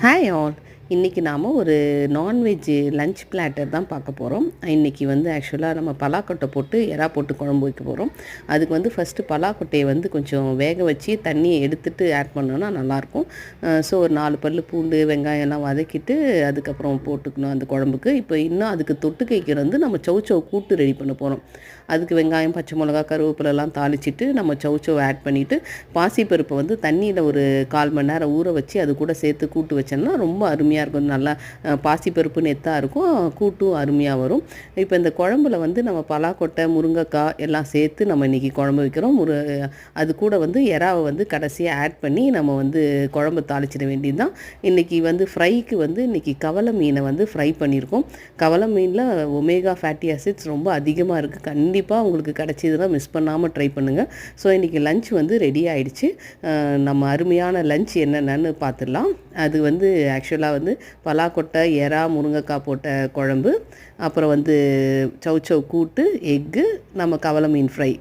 Hi all, இன்றைக்கி நாம் ஒரு நான்வெஜ் லஞ்ச் பிளாட்டர் தான் பார்க்க போகிறோம் இன்றைக்கி வந்து ஆக்சுவலாக நம்ம பலாக்கொட்டை போட்டு எறா போட்டு குழம்பு வைக்க போகிறோம் அதுக்கு வந்து ஃபஸ்ட்டு பலாக்கொட்டையை வந்து கொஞ்சம் வேக வச்சு தண்ணியை எடுத்துட்டு ஆட் பண்ணோன்னா நல்லாயிருக்கும். ஸோ ஒரு நாலு பல் பூண்டு வெங்காயம் எல்லாம் வதக்கிட்டு அதுக்கப்புறம் போட்டுக்கணும் அந்த குழம்புக்கு. இப்போ இன்னும் அதுக்கு தொட்டுக்கைக்கு வந்து நம்ம சௌச்சௌ கூட்டு ரெடி பண்ண போகிறோம் அதுக்கு வெங்காயம் பச்சை மிளகா கருவேப்பிலெல்லாம் தாளிச்சிட்டு நம்ம சௌச்சௌ ஆட் பண்ணிவிட்டு பாசிப்பருப்பை வந்து தண்ணியில் ஒரு கால் மணி நேரம் ஊற வச்சு அது கூட சேர்த்து கூட்டு வச்சோம்னா ரொம்ப அருமையாக இருக்கும். நல்லா பாசிப்பருப்பு நெத்தாக இருக்கும். கூட்டும் அருமையாக வரும். இப்போ இந்த குழம்புல வந்து நம்ம பலாக்கொட்டை முருங்கைக்காய் எல்லாம் சேர்த்து நம்ம இன்றைக்கி குழம்பு வைக்கிறோம். முரு அது கூட வந்து எறாவை வந்து கடைசியாக ஆட் பண்ணி நம்ம வந்து குழம்பு தாளிச்சிட வேண்டியது தான் இன்றைக்கி வந்து ஃப்ரைக்கு வந்து இன்றைக்கி கவலை மீனை வந்து ஃப்ரை பண்ணியிருக்கோம். கவலை மீனில் ஒமேகா ஃபேட்டி ஆசிட்ஸ் ரொம்ப அதிகமாக இருக்குது கண்டிப்பாக உங்களுக்கு கிடச்சிதுன்னா மிஸ் பண்ணாமல் ட்ரை பண்ணுங்கள் ஸோ இன்றைக்கி லஞ்ச் வந்து ரெடி ஆகிடுச்சு நம்ம அருமையான லஞ்ச் என்னென்னு பார்த்துடலாம். அது வந்து ஆக்சுவலாக வந்து பலாக்கொட்டை எறா முருங்கைக்காய் போட்ட குழம்பு அப்புறம் வந்து சௌச்சௌ கூட்டு எக்கு நம்ம கவலை மீன் ஃப்ரை.